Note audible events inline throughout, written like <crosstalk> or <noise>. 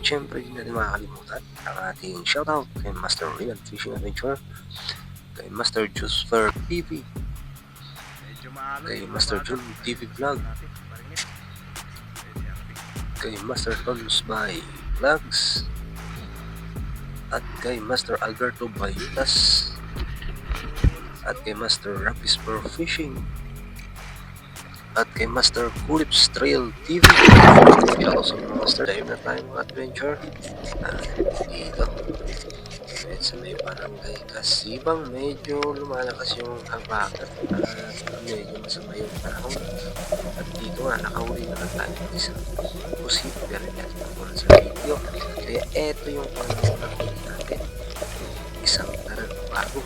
syempre hindi natin makakalimutan ang ating shoutout kay Master Real Fishing Adventure, kay Master Juice Medyo maalo kay Master Jun TV Vlog, kay Master Tons by Vlogs, at kay Master Alberto Bayutas, at kay Master Rapis Pro Fishing, at kay Master Kulips Trail TV. Shoutout sa mga Master. Dive na mga adventure. Ah, dito. Kahit sa may barangay Kasibang, medyo lumalakas yung habagat at medyo masama yung panahon. At dito nga, nakahuli na tayo ng isang posible rin natin sa video. Kaya eto yung panahon natin. Isang tarang bago.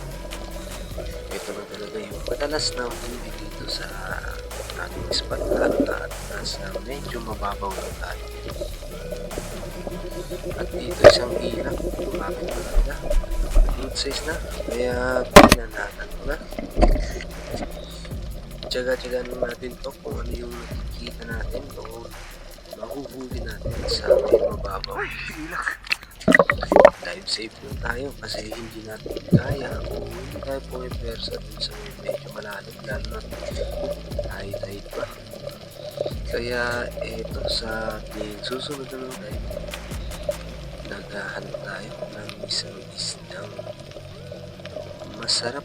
Ito na talaga yung madalas na huli dito sa ating spot lalo na medyo mababaw lang tayo. At dito isang ilang lumapit na talaga. Good size na. Kaya pinanatan ko na. Tsaga-tsagaan natin to kung ano yung nakikita natin o mahuhuli natin sa may mababaw. Dive safe lang tayo kasi hindi natin kaya o hindi tayo pumipersa dun sa medyo malalim lalo na high tide pa. Kaya eto sa ating susunod na dive naghahanap tayo ng isang isdang masarap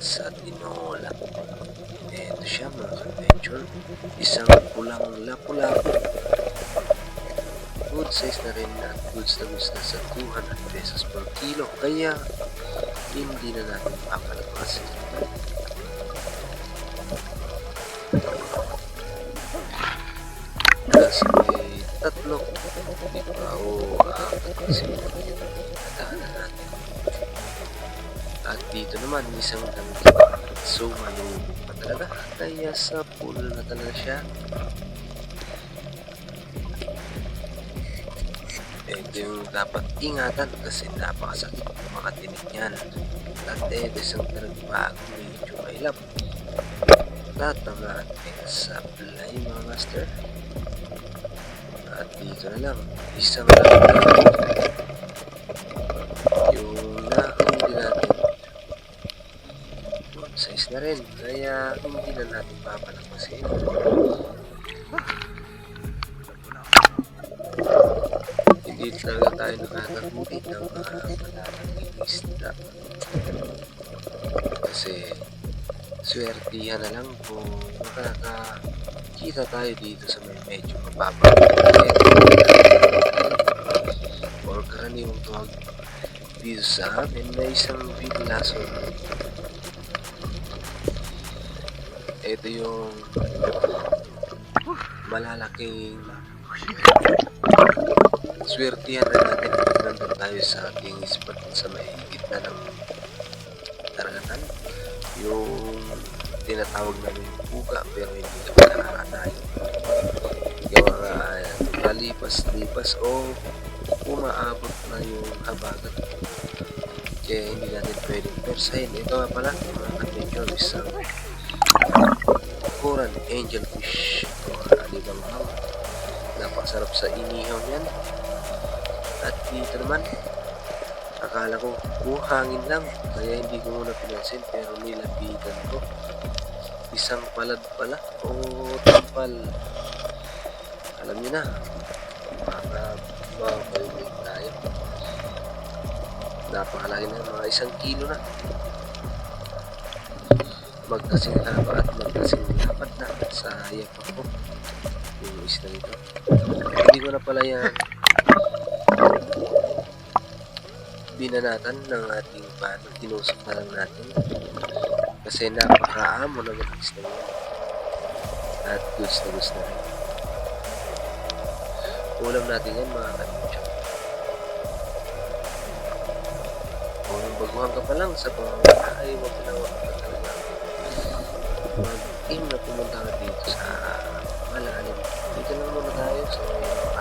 sa tinola. Ito siya mga adventure. Isang pulang lapu-lapu. Size na rin at goods na goods na sa 200 pesos per kilo. Kaya hindi na natin papalabasin. Kasi may tatlo. Di ba o apat kasi nadaanan natin. At dito naman isang damgi. So malubog pa talaga. Kaya sa pool na talaga siya. Yung dapat ingatan kasi napakasakit ng mga tinik niyan. At ito isang talagang bago medyo mailap. Tatamaan kaya sa play mga master. At dito na lang, isang lang yung nahuli natin. Good size na rin, kaya hindi na natin papalampasin. Ng mga malalaking isda. Kasi swertihan na lang kung makakakita tayo dito sa may medyo mababa. Or karaniwang tawag dito sa amin na isang big lasso. Ito yung malalaking swertihan na natin pag nandun tayo sa ating spot sa may gitna ng karagatan. Yung tinatawag namin puga pero hindi naman nakakatayo. Yung mga kalipas-lipas o umaabot na yung habagat. Kaya hindi natin pwedeng persahin. Ito nga pala, mga adventure, isang Koran angel fish o alibang hang. Napakasarap sa inihaw niyan. At dito naman, akala ko buhangin lang. Kaya hindi ko muna pinansin pero nilapitan ko. Isang palad pala. O tampal alam niyo na para mabalik tayo. Napakalaki na mga isang kilo na. Magkasing haba at magkasing lapad na. Sa yapak ko yung isla nito hindi ko na pala yan binanatan ng ating paano tinusok na lang natin. Kasi napakaamo ng isla niya at goods na goods na rin. Ulam natin yan mga kanutsa kung baguhan ka pa lang sa pamamahala ay huwag na huwag ka talaga. Mag-aim na pumunta ka dito sa malalim. Dito lang muna tayo sa at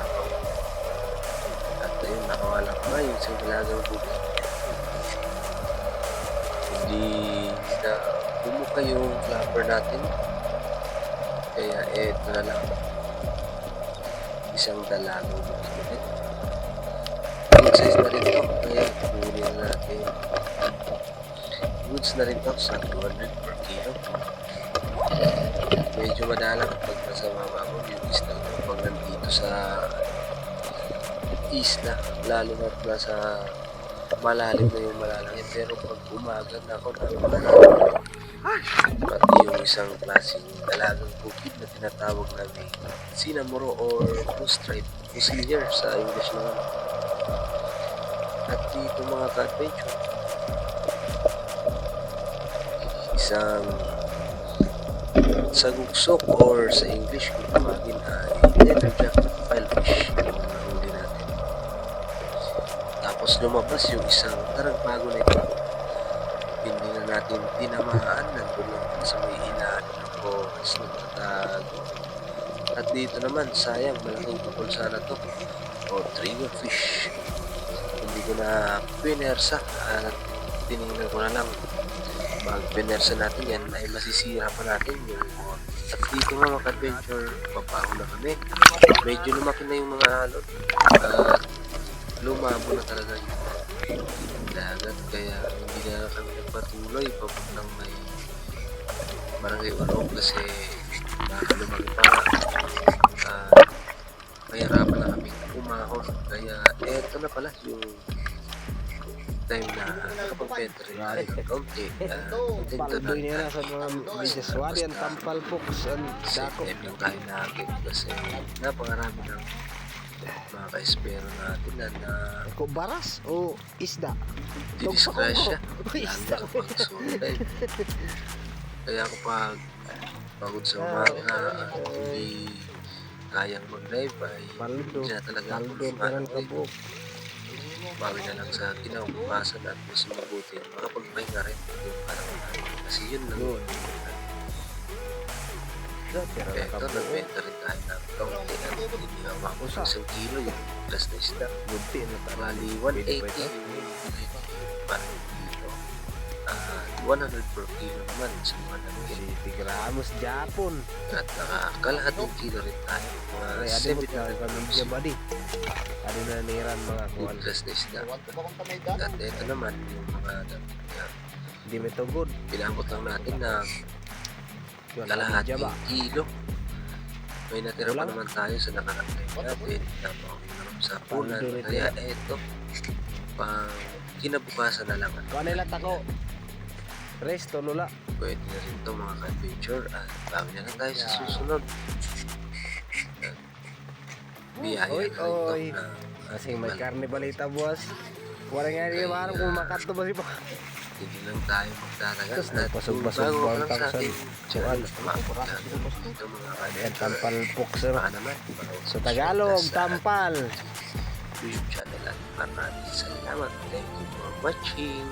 ayun nakawala pa nga yung isang dalagang bukid hindi na bumuka yung flapper natin kaya eto na lang isang dalagang bukid. Good size na rin to, kaya kunin na natin. Goods na rin to sa 200 per kilo. Medyo madalang pag nasa mababa yung isda ko pag nandito sa isla, lalo na nasa malalim na yung malalangit. Pero pag umaga na ako. Pati yung isang klaseng dalagang bukid na tinatawag namin Sinamuro or Blue Stripe Fusilier sa English naman. At dito mga ka-adventure, isang saguksok or sa English kung tawagin ay leatherjack filefish lumabas yung isang taragbago na ito. Hindi na natin tinamaan, nandun lang sa may ilaan ng oras nagtatago. At dito naman, sayang, malaking kapul sana to. O trigger fish. Hindi ko na pinersa at tinignan ko na lang pag pinersa natin yan ay masisira pa natin yung. At dito mga adventure papaho na kami. Medyo lumaki na yung mga alot. At lumabo na talaga yung dagat. Kaya hindi na kami nagpatuloy papuntang may barangay Ulog kasi baka lumaki pa. At mahirapan na kami umahon. Kaya eto na pala yung time na nakapag-benta rin tayo ng kaunti. Uh, Paldoy niya na sa mga Vijaswadi, ang tampal pooks, ang dako. Same yung kain natin kasi napakarami ng mga ka-espero natin na na Ko baras o isda? didisgrasya Uy, <laughs> lalo isda. kapag sunday. Kaya kapag pagod sa umaga at hindi kayang mag-drive ay Paldo. hindi na talaga ako lumalangoy. kabuk. Bawi na lang sa kinabukasan at mas mabuti makapagpahinga rin yung parang kasi yun lang. Pero Ito, nagbenta rin isang kilo yung plus na isda. Bunti na Pwede 180 ba ito? yung bili parang kilo. At 100 per kilo naman sa mga nabili. 80 gramos Japon. At nakakalahating kilo rin tayo. Mga Ay, adi mo 700 na? Adi niran mga kuwan. plus na isda. At ito naman yung mga nabili niya. Hindi mo ito good. Pinabot lang natin na kalahating kilo. May natira pa naman tayo sa nakalagay natin. Napakaminarap sa punan. Paldo rin Kaya eto, pang kinabukasan na lang. Kuha nila tako. Resto lula. Pwede na rin to mga ka-adventure at bago na lang tayo sa susunod. Oy, na rin to na Kasing may karne balita buwas. Wala nga rin maharap kung makato ba si pa. hindi lang tayo magtatagal. Tapos nagpasog-pasog kung bago buwan ka lang sa tangsan. ating channel, Suwan. umabot na dito mga Yan, ka-adventure. tampal ano? Baka naman, So Tagalog, sa tampal. YouTube channel at maraming salamat. Thank you for watching.